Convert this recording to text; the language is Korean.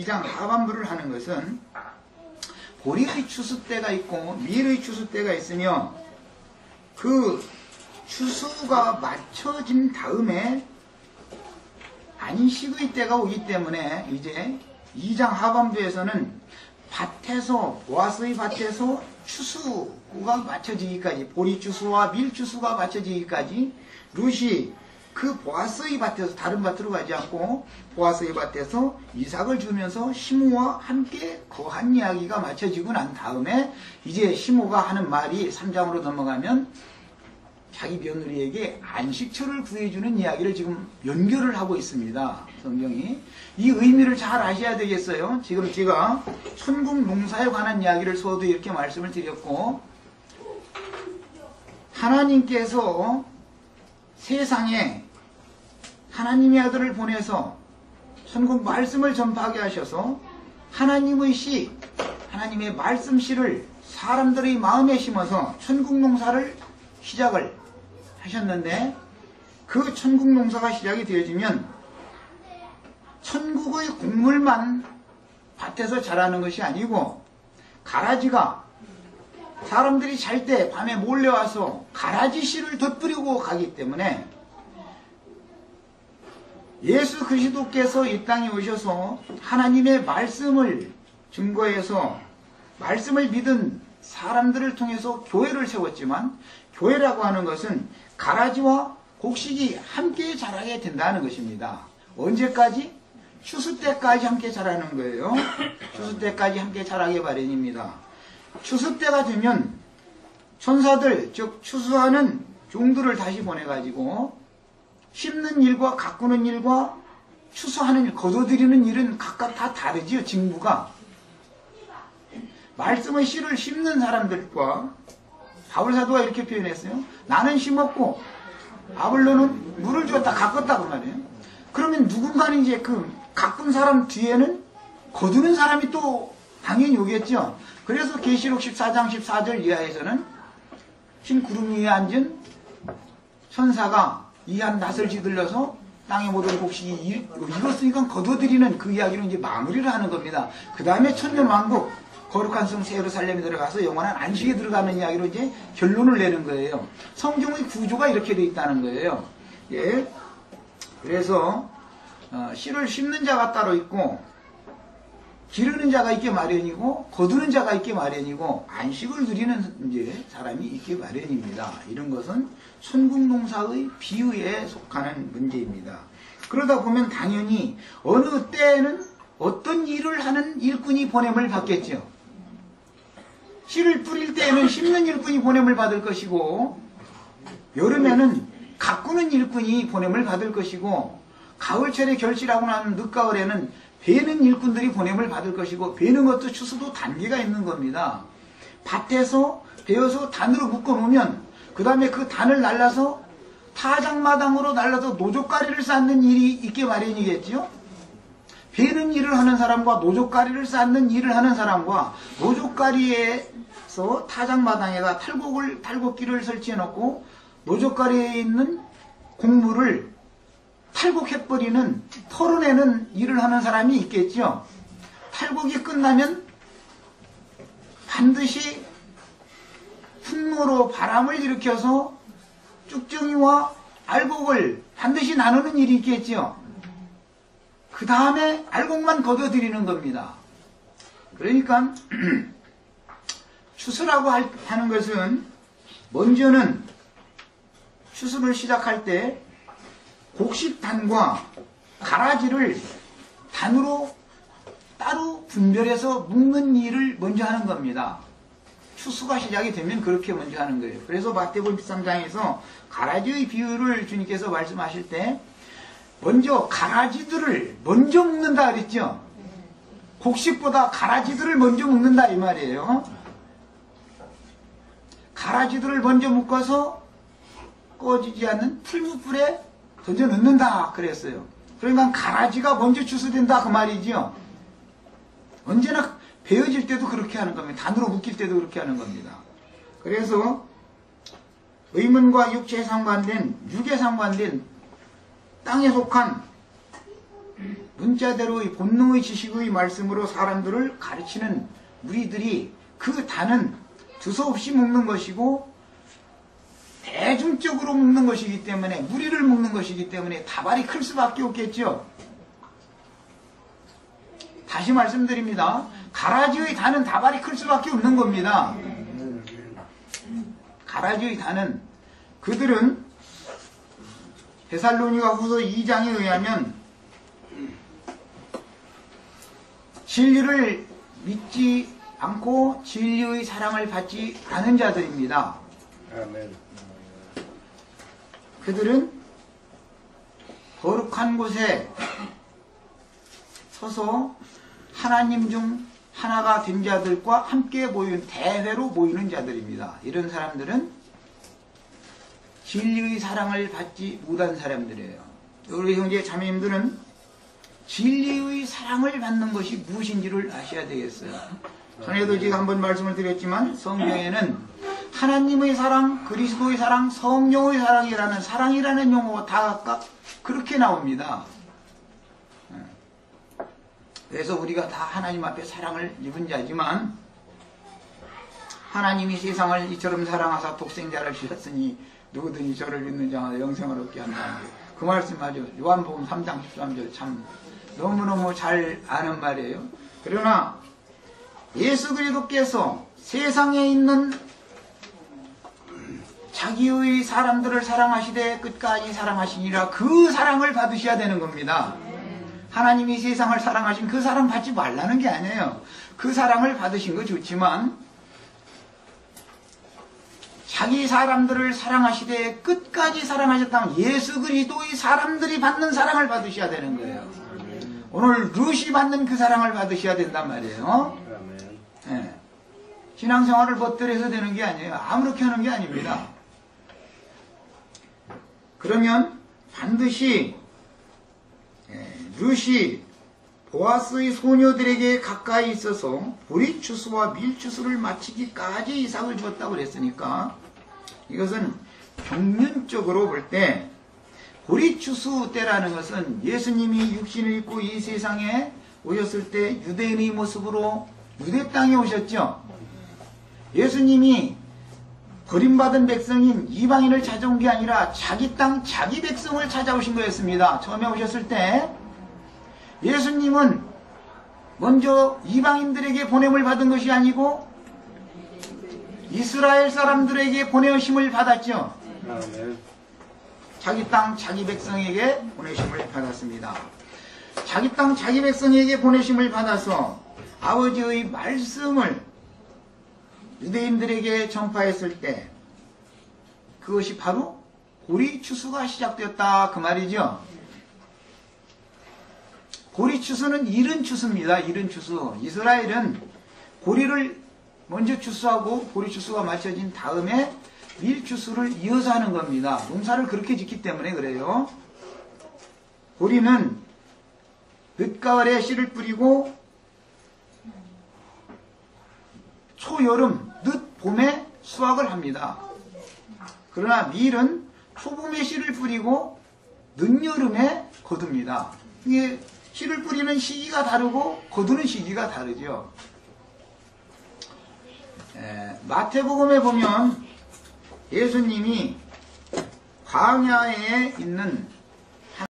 2장 하반부를 하는 것은 보리의 추수 때가 있고 밀의 추수 때가 있으며 그 추수가 맞춰진 다음에 안식의 때가 오기 때문에 이제 2장 하반부에서는 밭에서 보아스의 밭에서 추수가 맞춰지기까지 보리 추수와 밀 추수가 맞춰지기까지 룻이 그 보아스의 밭에서 다른 밭으로 가지 않고 보아스의 밭에서 이삭을 주면서 시므와 함께 거한 이야기가 맞춰지고 난 다음에 이제 시므가 하는 말이 3장으로 넘어가면 자기 며느리에게 안식처를 구해주는 이야기를 지금 연결을 하고 있습니다. 성경이. 이 의미를 잘 아셔야 되겠어요. 지금 제가 천국 농사에 관한 이야기를 서도 이렇게 말씀을 드렸고 하나님께서 세상에 하나님의 아들을 보내서 천국 말씀을 전파하게 하셔서 하나님의 시, 하나님의 말씀 시를 사람들의 마음에 심어서 천국 농사를 시작을 하셨는데 그 천국 농사가 시작이 되어지면 천국의 곡물만 밭에서 자라는 것이 아니고 가라지가 사람들이 잘 때 밤에 몰래 와서 가라지 씨를 덧뿌리고 가기 때문에 예수 그리스도께서 이 땅에 오셔서 하나님의 말씀을 증거해서 말씀을 믿은 사람들을 통해서 교회를 세웠지만 교회라고 하는 것은 가라지와 곡식이 함께 자라게 된다는 것입니다. 언제까지? 추수 때까지 함께 자라는 거예요. 추수 때까지 함께 자라게 마련입니다. 추수 때가 되면 천사들, 즉 추수하는 종들을 다시 보내가지고 심는 일과 가꾸는 일과 추수하는 일, 거둬들이는 일은 각각 다 다르지요, 직무가. 말씀의 씨를 심는 사람들과 바울사도가 이렇게 표현했어요. 나는 심었고 아블로는 물을 주었다 가꿨다고 말이에요. 그러면 누군가는 이제 그 가꾼 사람 뒤에는 거두는 사람이 또 당연히 오겠죠. 그래서 계시록 14장 14절 이하에서는 흰 구름 위에 앉은 천사가 이 한 낫을 지들려서 땅에 모든 곡식이 익었으니까 거둬들이는 그 이야기로 이제 마무리를 하는 겁니다. 그 다음에 천년 왕국 거룩한 성 세루살렘에 들어가서 영원한 안식에 들어가는 이야기로 이제 결론을 내는 거예요. 성경의 구조가 이렇게 되어 있다는 거예요. 예. 그래서 어, 씨를 심는 자가 따로 있고 기르는 자가 있게 마련이고 거두는 자가 있게 마련이고 안식을 누리는 이제 사람이 있게 마련입니다. 이런 것은 천국농사의 비유에 속하는 문제입니다. 그러다 보면 당연히 어느 때에는 어떤 일을 하는 일꾼이 보냄을 받겠죠. 씨를 뿌릴 때에는 심는 일꾼이 보냄을 받을 것이고 여름에는 가꾸는 일꾼이 보냄을 받을 것이고 가을철에 결실하고 난 늦가을에는 베는 일꾼들이 보냄을 받을 것이고 베는 것도 추수도 단계가 있는 겁니다. 밭에서 베어서 단으로 묶어 놓으면 그 다음에 그 단을 날라서 타작마당으로 날라서 노조가리를 쌓는 일이 있게 마련이겠지요. 베는 일을 하는 사람과 노조가리를 쌓는 일을 하는 사람과 노조가리에서 타작마당에다 탈곡을 탈곡기를 설치해 놓고 노조가리에 있는 곡물을 탈곡해버리는 털어내는 일을 하는 사람이 있겠죠. 탈곡이 끝나면 반드시 풍로로 바람을 일으켜서 쭉정이와 알곡을 반드시 나누는 일이 있겠죠. 그 다음에 알곡만 거둬들이는 겁니다. 그러니까 추수라고 하는 것은 먼저는 추수를 시작할 때 곡식단과 가라지를 단으로 따로 분별해서 묶는 일을 먼저 하는 겁니다. 추수가 시작이 되면 그렇게 먼저 하는 거예요. 그래서 마태복음 13장에서 가라지의 비유를 주님께서 말씀하실 때 먼저 가라지들을 먼저 묶는다 그랬죠. 곡식보다 가라지들을 먼저 묶는다 이 말이에요. 가라지들을 먼저 묶어서 꺼지지 않는 풀무불에 던져 넣는다 그랬어요. 그러니까 가라지가 먼저 추수된다 그 말이지요. 언제나 베어질 때도 그렇게 하는 겁니다. 단으로 묶일 때도 그렇게 하는 겁니다. 그래서 의문과 육체에 상관된 육에 상관된 땅에 속한 문자대로의 본능의 지식의 말씀으로 사람들을 가르치는 무리들이 그 단은 두서없이 먹는 것이고 대중적으로 먹는 것이기 때문에 무리를 먹는 것이기 때문에 다발이 클 수밖에 없겠죠. 다시 말씀드립니다. 가라지의 단은 다발이 클 수밖에 없는 겁니다. 가라지의 단은 그들은 데살로니가 후서 2장에 의하면 진리를 믿지 않고 진리의 사랑을 받지 않은 자들입니다. 아멘. 그들은 거룩한 곳에 서서 하나님 중 하나가 된 자들과 함께 모인 대회로 모이는 자들입니다. 이런 사람들은 진리의 사랑을 받지 못한 사람들이에요. 우리 형제 자매님들은 진리의 사랑을 받는 것이 무엇인지를 아셔야 되겠어요. 전에도 제가 한번 말씀을 드렸지만 성경에는 하나님의 사랑, 그리스도의 사랑, 성령의 사랑이라는 사랑이라는 용어가 다 각각 그렇게 나옵니다. 그래서 우리가 다 하나님 앞에 사랑을 입은 자지만 하나님이 세상을 이처럼 사랑하사 독생자를 주셨으니 누구든지 저를 믿는 자마다 영생을 얻게 한다는 그 말씀 아주 요한복음 3장 13절 참 너무너무 잘 아는 말이에요. 그러나 예수 그리스도께서 세상에 있는 자기의 사람들을 사랑하시되 끝까지 사랑하시니라 그 사랑을 받으셔야 되는 겁니다. 하나님이 세상을 사랑하신 그 사랑 받지 말라는 게 아니에요. 그 사랑을 받으신 거 좋지만 자기 사람들을 사랑하시되 끝까지 사랑하셨다면 예수 그리스도의 사람들이 받는 사랑을 받으셔야 되는 거예요. 오늘 루시 받는 그 사랑을 받으셔야 된단 말이에요. 예. 신앙생활을 멋들어서 되는 게 아니에요. 아무렇게 하는 게 아닙니다. 그러면 반드시 예, 루시 보아스의 소녀들에게 가까이 있어서 보리추수와 밀추수를 마치기까지 이삭을 주었다고 그랬으니까 이것은 경륜적으로 볼 때 보리추수 때라는 것은 예수님이 육신을 입고 이 세상에 오셨을 때 유대인의 모습으로 유대 땅에 오셨죠. 예수님이 버림받은 백성인 이방인을 찾아온 게 아니라 자기 땅, 자기 백성을 찾아오신 거였습니다. 처음에 오셨을 때 예수님은 먼저 이방인들에게 보냄을 받은 것이 아니고 이스라엘 사람들에게 보내심을 받았죠. 아멘. 자기 땅, 자기 백성에게 보내심을 받았습니다. 자기 땅, 자기 백성에게 보내심을 받아서 아버지의 말씀을 유대인들에게 전파했을 때 그것이 바로 고리 추수가 시작되었다 그 말이죠. 고리 추수는 이른 추수입니다. 이른 추수. 이스라엘은 고리를 먼저 추수하고 고리 추수가 마쳐진 다음에 밀 추수를 이어서 하는 겁니다. 농사를 그렇게 짓기 때문에 그래요. 고리는 늦가을에 씨를 뿌리고 초여름, 늦 봄에 수확을 합니다. 그러나 밀은 초봄에 씨를 뿌리고 늦여름에 거둡니다. 이게 씨를 뿌리는 시기가 다르고 거두는 시기가 다르죠. 에, 마태복음에 보면 예수님이 광야에 있는